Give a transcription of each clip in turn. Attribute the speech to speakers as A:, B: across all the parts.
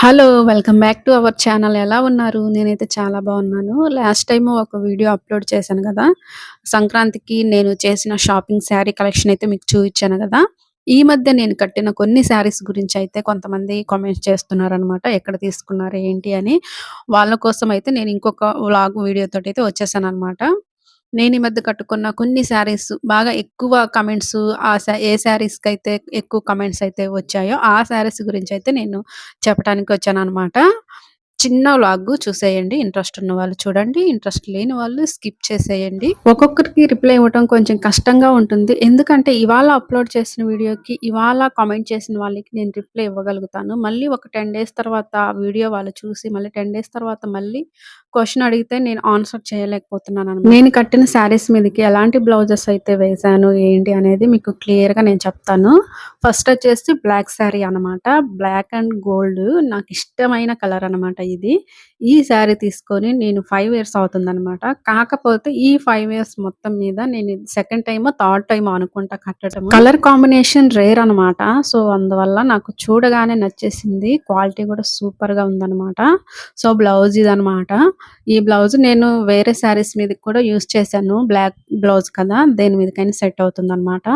A: Hello! Welcome back to our channel. ఎలా ఉన్నారు? నేనైతే చాలా బాగున్నాను. లాస్ట్ టైం ఒక వీడియో అప్‌లోడ్ చేశాను కదా సంక్రాంతికి నేను చేసిన షాపింగ్ శారీ కలెక్షన్ అయితే మీకు చూపించాను కదా ఈ మధ్య నేను కట్టిన కొన్ని శారీస్ గురించి అయితే కొంతమంది కామెంట్స్ చేస్తున్నారనమాట. ఎక్కడ తీసుకున్నారు? ఏంటి? అని. వాళ్ళ కోసం అయితే నేను ఇంకొక వ్లాగ్ వీడియోతోటైతే వచ్చేసాననమాట. నేను ఈ మధ్య కట్టుకున్న కొన్ని శారీస్ బాగా ఎక్కువ కమెంట్స్ ఆ శా ఏ అయితే ఎక్కువ కమెంట్స్ అయితే వచ్చాయో, ఆ శారీస్ గురించి అయితే నేను చెప్పటానికి వచ్చాననమాట. చిన్న వ్లాగ్ చూసేయండి. ఇంట్రెస్ట్ ఉన్న వాళ్ళు చూడండి. ఇంట్రెస్ట్ లేని వాళ్ళు స్కిప్ చేసేయండి. ఒక్కొక్కరికి రిప్లై ఇవ్వటం కొంచెం కష్టంగా ఉంటుంది. ఎందుకంటే ఇవాళ అప్‌లోడ్ చేసిన వీడియోకి, ఇవాళ కామెంట్ చేసిన వాళ్ళకి నేను రిప్లై ఇవ్వగలుగుతాను. మళ్ళీ ఒక 10 డేస్ తర్వాత వీడియో వాళ్ళు చూసి మళ్ళీ 10 డేస్ తర్వాత మళ్ళీ క్వశ్చన్ అడిగితే నేను ఆన్సర్ చేయలేకపోతున్నాను నేను కట్టిన శారీస్ మీదకి ఎలాంటి బ్లౌజెస్ అయితే వేశాను, ఏంటి అనేది మీకు క్లియర్‌గా నేను చెప్తాను. ఫస్ట్ వచ్చేసి బ్లాక్ శారీ అనమాట. బ్లాక్ అండ్ గోల్డ్ నాకు ఇష్టమైన కలర్ అనమాట ఇది. ఈ శారీ తీసుకొని నేను ఫైవ్ ఇయర్స్ అవుతుందనమాట. కాకపోతే ఈ ఫైవ్ ఇయర్స్ మొత్తం మీద నేను సెకండ్ టైమ్ థర్డ్ టైమ్ అనుకుంటా కట్టడం కలర్ కాంబినేషన్ రేర్ అనమాట. సో, అందువల్ల నాకు చూడగానే నచ్చేసింది. క్వాలిటీ కూడా సూపర్‌గా ఉందనమాట. సో, బ్లౌజ్ ఇదనమాట. ఈ బ్లౌజ్ నేను వేరే శారీస్ మీద కూడా యూస్ చేశాను. బ్లాక్ బ్లౌజ్ కదా! దేని మీదకైనా సెట్ అవుతుంది అన్నమాట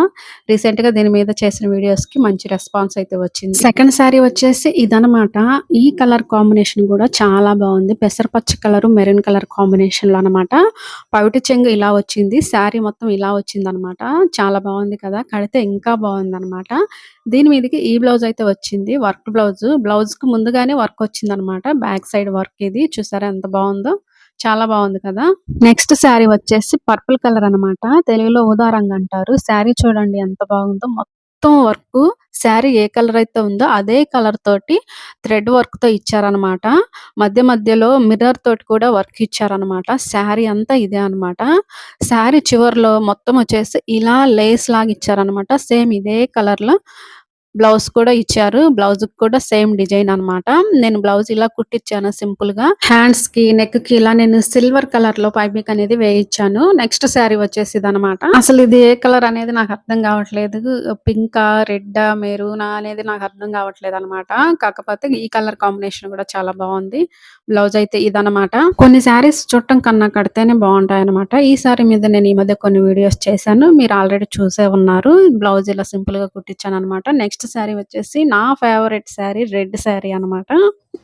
A: రీసెంట్ రీసెంట్‌గా దీని మీద చేసిన వీడియోస్‌కి మంచి రెస్పాన్స్ అయితే వచ్చింది. సెకండ్ శారీ వచ్చేసి ఇదనమాట. ఈ కలర్ కాంబినేషన్ కూడా చాలా బాగుంది. పెసరపచ్చ కలరు, మెరూన్ కలర్ కాంబినేషన్‌లో అనమాట. పవిట చెంగు ఇలా వచ్చింది. శారీ మొత్తం ఇలా వచ్చింది అనమాట చాలా బాగుంది కదా! కడితే ఇంకా బాగుంది అనమాట దీని మీదకి ఈ బ్లౌజ్ అయితే వచ్చింది. Work blouse. బ్లౌజ్‌కి ముందుగానే వర్క్ వచ్చిందనమాట. బ్యాక్ సైడ్ వర్క్ ఇది. చూసారా ఎంత బాగుందో! చాలా బాగుంది కదా! నెక్స్ట్ శారీ వచ్చేసి పర్పుల్ కలర్ అనమాట. తెలుగులో ఊదా రంగు అంటారు. శారీ చూడండి ఎంత బాగుందో! మొత్తం వర్క్ శారీ ఏ కలర్ అయితే ఉందో అదే కలర్ తోటి థ్రెడ్ వర్క్తో ఇచ్చారనమాట. మధ్య మధ్యలో మిర్రర్ తోటి కూడా వర్క్ ఇచ్చారనమాట. శారీ అంతా ఇదే అనమాట. శారీ చివర్లో మొత్తం వచ్చేసి ఇలా లేస్ లాగా ఇచ్చారనమాట. సేమ్ ఇదే కలర్‌లో బ్లౌజ్ కూడా ఇచ్చారు. బ్లౌజ్ కూడా సేమ్ డిజైన్ అనమాట. నేను బ్లౌజ్ ఇలా కుట్టించాను కి నెక్కి ఇలా నేను సిల్వర్ కలర్లో పైపింగ్ అనేది వేయించాను. నెక్స్ట్ శారీ వచ్చేసి అనమాట అసలు ఇది ఏ కలర్ అనేది నాకు అర్థం కావట్లేదు. పింకా, రెడ్ మెరూనా అనేది నాకు అర్థం కావట్లేదు అనమాట కాకపోతే ఈ కలర్ కాంబినేషన్ కూడా చాలా బాగుంది. బ్లౌజ్ అయితే ఇదనమాట. కొన్ని శారీస్ చుట్టం కన్నా కడితేనే బాగుంటాయి అనమాట ఈ సారీ మీద నేను ఈ మధ్య కొన్ని వీడియోస్ చేశాను. మీరు ఆల్రెడీ చూసే ఉన్నారు. బ్లౌజ్ ఇలా సింపుల్గా కుట్టించాను అనమాట నెక్స్ట్ శారీ వచ్చేసి నా ఫేవరెట్ శారీ రెడ్ శారీ అనమాట.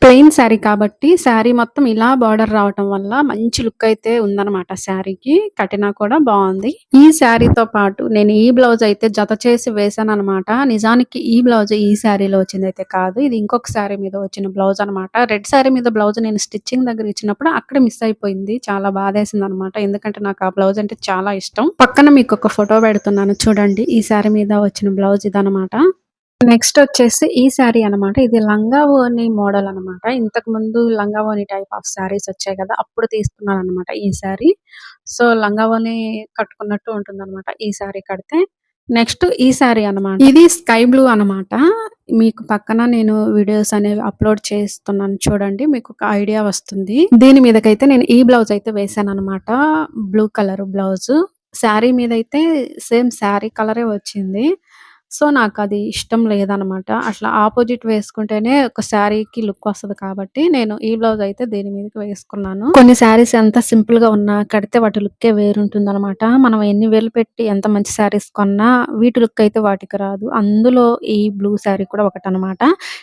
A: ప్లెయిన్ శారీ కాబట్టి శారీ మొత్తం ఇలా బార్డర్ రావటం వల్ల మంచి లుక్ అయితే ఉందనమాట శారీకి. కట్టినా కూడా బాగుంది. ఈ శారీతో పాటు నేను ఈ బ్లౌజ్ అయితే జత చేసి వేశాననమాట. నిజానికి ఈ బ్లౌజ్ ఈ శారీలో వచ్చిందైతే కాదు. ఇది ఇంకొక శారీ మీద వచ్చిన బ్లౌజ్ అనమాట. రెడ్ శారీ మీద బ్లౌజ్ నేను స్టిచ్చింగ్ దగ్గర ఇచ్చినప్పుడు అక్కడ మిస్ అయిపోయింది. చాలా బాధేసింది అనమాట ఎందుకంటే నాకు ఆ బ్లౌజ్ అంటే చాలా ఇష్టం. పక్కన మీకు ఒక ఫోటో పెడుతున్నాను చూడండి. ఈ శారీ మీద వచ్చిన బ్లౌజ్ ఇదనమాట. నెక్స్ట్ వచ్చేసి ఈ శారీ అనమాట. ఇది లంగావోని మోడల్ అనమాట. ఇంతకు ముందు లంగావోని టైప్ ఆఫ్ శారీస్ వచ్చాయి కదా! అప్పుడు తీసుకున్నాననమాట ఈ శారీ. సో, లంగావోని కట్టుకున్నట్టు ఉంటుంది అనమాట ఈ శారీ కడితే. నెక్స్ట్ ఈ శారీ అనమాట. ఇది స్కై బ్లూ అనమాట. మీకు పక్కన నేను వీడియోస్ అనేవి అప్‌లోడ్ చేస్తున్నాను చూడండి. మీకు ఒక ఐడియా వస్తుంది. దీని మీదకైతే నేను ఈ బ్లౌజ్ అయితే వేసాను అనమాట బ్లూ కలర్ బ్లౌజ్ శారీ అయితే సేమ్ శారీ కలరే వచ్చింది. సో, నాకది ఇష్టం లేదనమాట. అట్లా ఆపోజిట్ వేసుకుంటేనే ఒక శారీకి లుక్ వస్తది కాబట్టి నేను ఈ బ్లౌజ్ అయితే దీని మీదకి వేసుకున్నాను. కొన్ని శారీస్ ఎంత సింపుల్‌గా ఉన్నా కడితే వాటి లుక్కే వేరుంటుందనమాట. మనం ఎన్ని వేలు పెట్టి ఎంత మంచి శారీస్ కొన్నా వీటి లుక్ అయితే వాటికి రాదు. అందులో ఈ బ్లూ శారీ కూడా ఒకటనమాట.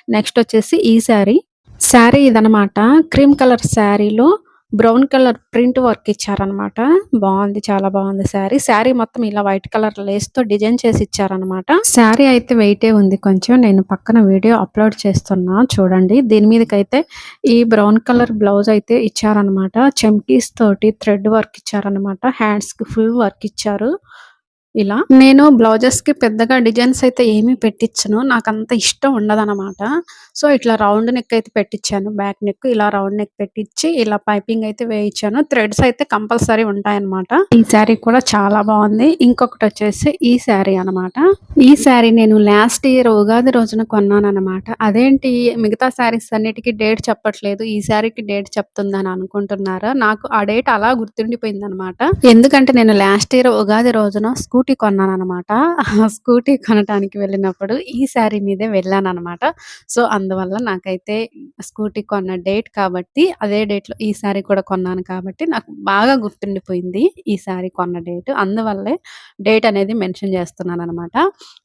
A: నెక్స్ట్ వచ్చేసి ఈ శారీ. శారీ ఇదనమాట. క్రీమ్ కలర్ శారీలో బ్రౌన్ కలర్ ప్రింట్ వర్క్ ఇచ్చారనమాట. బాగుంది. చాలా బాగుంది శారీ. శారీ మొత్తం ఇలా వైట్ కలర్ లేస్‌తో డిజైన్ చేసి ఇచ్చారనమాట. శారీ అయితే వెయిటే ఉంది కొంచెం. నేను పక్కన వీడియో అప్‌లోడ్ చేస్తున్నా చూడండి. దీని మీదకైతే ఈ బ్రౌన్ కలర్ బ్లౌజ్ అయితే ఇచ్చారనమాట. చెమ్కీస్ తోటి థ్రెడ్ వర్క్ ఇచ్చారనమాట. హ్యాండ్స్‌కి ఫుల్ వర్క్ ఇచ్చారు. ఇలా. నేను బ్లౌజెస్‌కి పెద్దగా డిజైన్స్ అయితే ఏమీ నాకు అంత ఇష్టం ఉండదనమాట. సో, ఇట్లా రౌండ్ నెక్ అయితే పెట్టిచ్చాను. బ్యాక్ నెక్ ఇలా రౌండ్ నెక్ పెట్టిచ్చి ఇలా పైపింగ్ అయితే వేయించాను. థ్రెడ్స్ అయితే కంపల్సరీ ఉంటాయన్నమాట. ఈ శారీ కూడా చాలా బాగుంది. ఇంకొకటి వచ్చేసి ఈ శారీ అనమాట. ఈ శారీ నేను లాస్ట్ ఇయర్ ఉగాది రోజున కొన్నాను అనమాట అదేంటి మిగతా శారీస్ అన్నిటికి డేట్ చెప్పట్లేదు. ఈ శారీకి డేట్ చెప్తుందని అనుకుంటున్నారా? నాకు ఆ డేట్ అలా గుర్తుండిపోయింది అనమాట ఎందుకంటే నేను లాస్ట్ ఇయర్ ఉగాది రోజున స్కూటీ స్కూటీ కొన్నాను అనమాట స్కూటీ కొనటానికి వెళ్ళినప్పుడు ఈ శారీ మీదే వెళ్ళాను అనమాట సో, అందువల్ల నాకైతే స్కూటీ కొన్న డేట్ కాబట్టి అదే డేట్‌లో ఈ శారీ కూడా కొన్నాను కాబట్టి నాకు బాగా గుర్తుండిపోయింది. ఈ శారీ కొన్న డేట్. అందువల్లే డేట్ అనేది మెన్షన్ చేస్తున్నాను అనమాట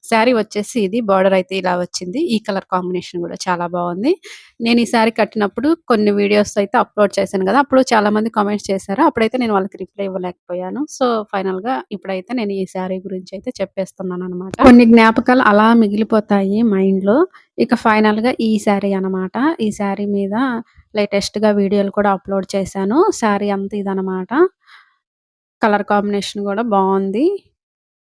A: శారీ వచ్చేసి ఇది బార్డర్ అయితే ఇలా వచ్చింది. ఈ కలర్ కాంబినేషన్ కూడా చాలా బాగుంది. నేను ఈ శారీ కట్టినప్పుడు కొన్ని వీడియోస్ అయితే అప్‌లోడ్ చేశాను కదా అప్పుడు చాలామంది కామెంట్స్ చేశారు. అప్పుడైతే నేను వాళ్ళకి రిప్లై ఇవ్వలేకపోయాను. సో, ఫైనల్‌గా ఇప్పుడైతే నేను ఈ శారీ గురించి అయితే చెప్పేస్తున్నాను అనమాట కొన్ని జ్ఞాపకాలు అలా మిగిలిపోతాయి మైండ్‌లో. ఇక ఫైనల్‌గా ఈ శారీ అనమాట. ఈ శారీ మీద లేటెస్ట్‌గా వీడియోలు కూడా అప్‌లోడ్ చేశాను. శారీ అంతా ఇదనమాట. కలర్ కాంబినేషన్ కూడా బాగుంది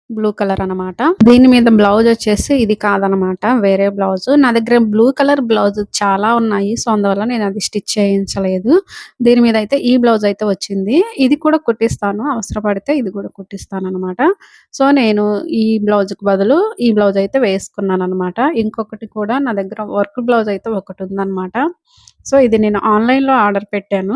A: బ్లూ కలర్ అనమాట. దీని మీద బ్లౌజ్ వచ్చేసి ఇది కాదనమాట. వేరే బ్లౌజు. నా దగ్గర బ్లూ కలర్ బ్లౌజ్ చాలా ఉన్నాయి. సో, అందువల్ల నేను అది స్టిచ్ చేయించలేదు. దీని మీద అయితే ఈ బ్లౌజ్ అయితే వచ్చింది. ఇది కూడా కుట్టిస్తాను. అవసరపడితే ఇది కూడా కుట్టిస్తాను అనమాట సో, నేను ఈ బ్లౌజ్‌కి బదులు ఈ బ్లౌజ్ అయితే వేసుకున్నాను అనమాట ఇంకొకటి కూడా నా దగ్గర వర్క్ బ్లౌజ్ అయితే ఒకటి ఉందన్నమాట సో, ఇది నేను ఆన్‌లైన్‌లో ఆర్డర్ పెట్టాను.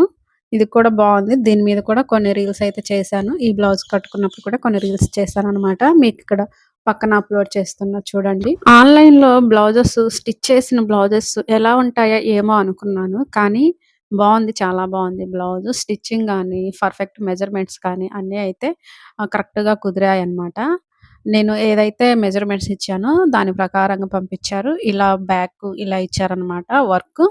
A: ఇది కూడా బాగుంది దీని మీద కూడా కొన్ని రీల్స్ అయితే చేశాను. ఈ బ్లౌజ్ కట్టుకున్నప్పుడు కూడా కొన్ని రీల్స్ చేశాను అన్నమాట మీకు ఇక్కడ పక్కన అప్‌లోడ్ చేస్తున్నా చూడండి. ఆన్లైన్లో బ్లౌజెస్ స్టిచ్ చేసిన బ్లౌజెస్ ఎలా ఉంటాయో ఏమో అనుకున్నాను. కానీ బాగుంది చాలా బాగుంది బ్లౌజ్. స్టిచ్చింగ్ కానీ పర్ఫెక్ట్ మెజర్‌మెంట్స్ కానీ అన్నీ అయితే ఆహ్, కరెక్ట్‌గా కుదిరాయన్నమాట. నేను ఏదైతే మెజర్‌మెంట్స్ ఇచ్చానో దాని ప్రకారంగా పంపించారు. ఇలా బ్యాక్ ఇలా ఇచ్చారనమాట వర్క్.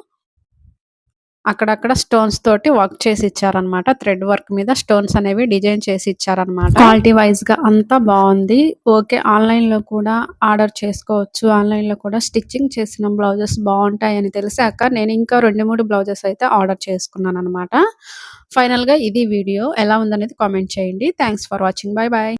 A: అక్కడక్కడ స్టోన్స్ తోటి వర్క్ చేసి ఇచ్చారనమాట. థ్రెడ్ వర్క్ మీద స్టోన్స్ అనేవి డిజైన్ చేసి ఇచ్చారనమాట. క్వాలిటీ వైస్‌గా అంతా బాగుంది ఓకే. ఆన్లైన్లో కూడా ఆర్డర్ చేసుకోవచ్చు. ఆన్లైన్లో కూడా స్టిచ్చింగ్ చేసిన బ్లౌజెస్ బావుంటాయని తెలిసాక నేను ఇంకా 2, 3 బ్లౌజెస్ అయితే ఆర్డర్ చేసుకున్నాను అన్నమాట ఫైనల్గా ఇది వీడియో. ఎలా ఉందనేది కామెంట్ చేయండి. Thanks for watching. Bye bye